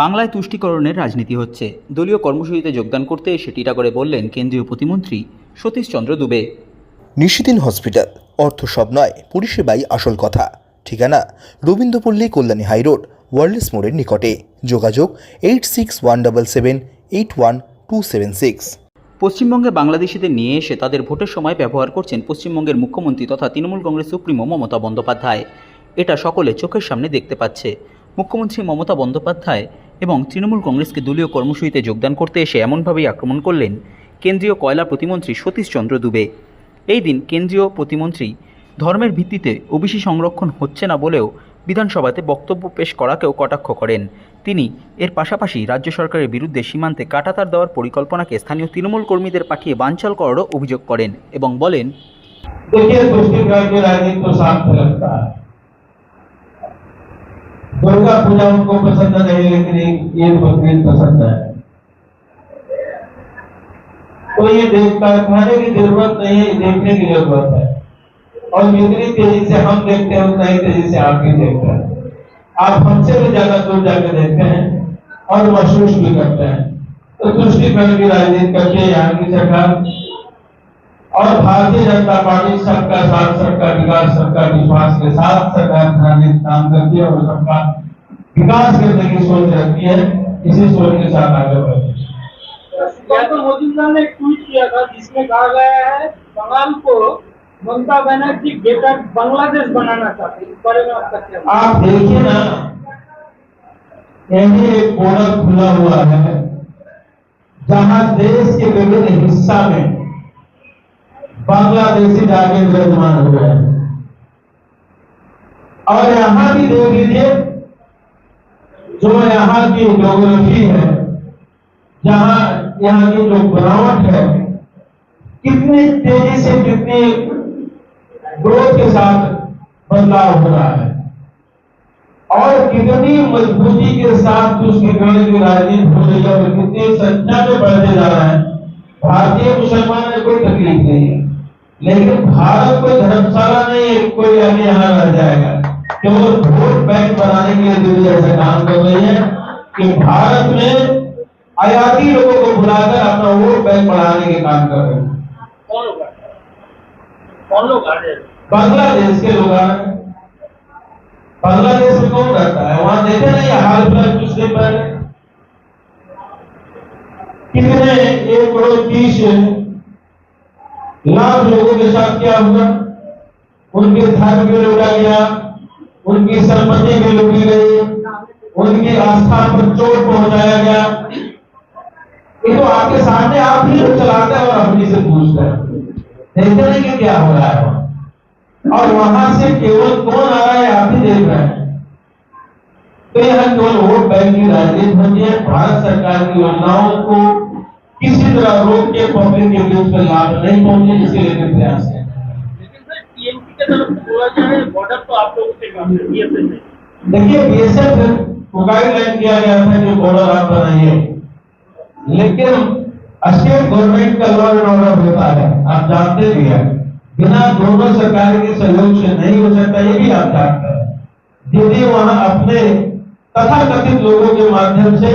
বাংলায় তুষ্টিকরণের রাজনীতি হচ্ছে। দলীয় কর্মসূচিতে যোগদান করতে এসে টিটা করে বললেন কেন্দ্রীয় প্রতিমন্ত্রী সতীশচন্দ্র দুবে। নিশিদিন হসপিটাল অর্থ সব নয় পরিষেবাই আসল কথা। ঠিকানা রবীন্দ্রপল্লী কল্যাণী হাইরোড ওয়ার্ল্ডস মোড়ের নিকটে। যোগাযোগ eight six one double seven eight one two seven six. পশ্চিমবঙ্গে বাংলাদেশিদের নিয়ে এসে তাদের ভোটের সময় ব্যবহার করছেন পশ্চিমবঙ্গের মুখ্যমন্ত্রী তথা তৃণমূল কংগ্রেস সুপ্রিমো মমতা বন্দ্যোপাধ্যায়। এটা সকলে চোখের সামনে দেখতে পাচ্ছে। মুখ্যমন্ত্রী মমতা বন্দ্যোপাধ্যায় এবং তৃণমূল কংগ্রেসকে দলীয় কর্মসূচিতে যোগদান করতে এসে এমনভাবেই আক্রমণ করলেন কেন্দ্রীয় কয়লা প্রতিমন্ত্রী সতীশচন্দ্র দুবে এই দিন কেন্দ্রীয় প্রতিমন্ত্রী ধর্মের ভিত্তিতে ওবিসি সংরক্ষণ হচ্ছে না বলেও বিধানসভাতে বক্তব্য পেশ করাকেও কটাক্ষ করেন তিনি এর পাশাপাশি রাজ্য সরকারের বিরুদ্ধে সীমান্তে কাটাতার দেওয়ার পরিকল্পনাকে স্থানীয় তৃণমূল কর্মীদের পাঠিয়ে বানচাল করারও অভিযোগ করেন এবং বলেন देखिए तुष्टिकरण की राजनीति तो साफ लगता है दुर्गा पूजा उनको पसंद नहीं, लेकिन ईद बकरीद पसंद है। तो ये देखता खाने की ज़रूरत नहीं है, देखने की ज़रूरत है। और जितनी तेज़ी से हम देखते हैं, उतना ही तेज़ी से आप भी देखते हैं। आप हमसे भी ज़्यादा दूर जाकर देखते हैं, और महसूस भी करते हैं। तो तुष्टिकरण की राजनीति करके, यहाँ की सरकार और भारतीय जनता पार्टी सबका साथ सबका विकास सबका विश्वास के साथ सरकार राजनीति काम करती है और सबका विकास करने की सोच रखती है। इसी सोच के साथ आगे बढ़ती है। गौतम मोदूमदार ने ट्वीट किया था जिसमें कहा गया है बंगाल को ममता बनर्जी बेटर बांग्लादेश बनाना चाहते हैं। इस बारे में आपका आप देखिए ना यही एक बॉर्डर खुला हुआ है जहाँ देश के विभिन्न हिस्सा में बांग्लादेशी जाके विराजमान हो हैं और यहाँ भी देख लीजिए, जो यहाँ की ज्योग्राफी है, जहाँ यहाँ की जो बनावट है, कितनी तेज़ी से कितनी ग्रोथ के साथ बदलाव हो रहा है। और कितनी मजबूती के साथ तुष्टिकरण की राजनीति हो रही है और कितनी संख्या में बढ़ते जा रहे हैं, भारतीय मुसलमान में कोई तकलीफ़ नहीं लेकिन भारत कोई धर्मशाला नहीं है कोई अभी यहाँ रह जाएगा। केवल वोट बैंक बनाने के लिए दिल्ली ऐसा काम कर रही है कि भारत में आयाती लोगों को बुलाकर अपना वोट बैंक बढ़ाने के काम कर रहे हैं। कौन लोग? कौन लोग हैं? बांग्लादेश के लोग आ रहे हैं। बांग्लादेश में कौन रहता है? वहाँ देखे नहीं हाल फ़िलहाल कुछ दिन पहले। कितने एक करोड़ तीस लाख लोगों के साथ क्या हुआ? उनके धर्म भी लूटा गया, उनकी संपत्ति भी लूटी गई, उनकी आस्था पर चोट पहुँचाया गया। ये तो आपके सामने आप ही लोग चलाते हैं और अपनी से पूछते हैं। देखते नहीं कि क्या हो रहा है। और वहाँ से केवल कौन आ रहा है, आप ही देख रहे हैं। तो यह केवल वोट बैंक की राजनीति होती है। भारत सरकार की योजनाओं को किसी तरह रोक के पब्लिक के बीच में लाभ नहीं पहुँचे इसके लिए प्रयास है लेकिन सर टीएमसी के तरफ़ बोला जा बॉर्डर तो आप लोगों से काम है बीएसएफ देखिए बीएसएफ को गाइडलाइन किया गया था कि बॉर्डर आप बनाइए। लेकिन स्टेट गवर्नमेंट का लॉ एंड ऑर्डर होता है आप जानते भी हैं। बिना दोनों सरकार के सहयोग से नहीं हो सकता ये भी आप जानते हैं। यदि वहाँ अपने तथा कथित लोगों के माध्यम से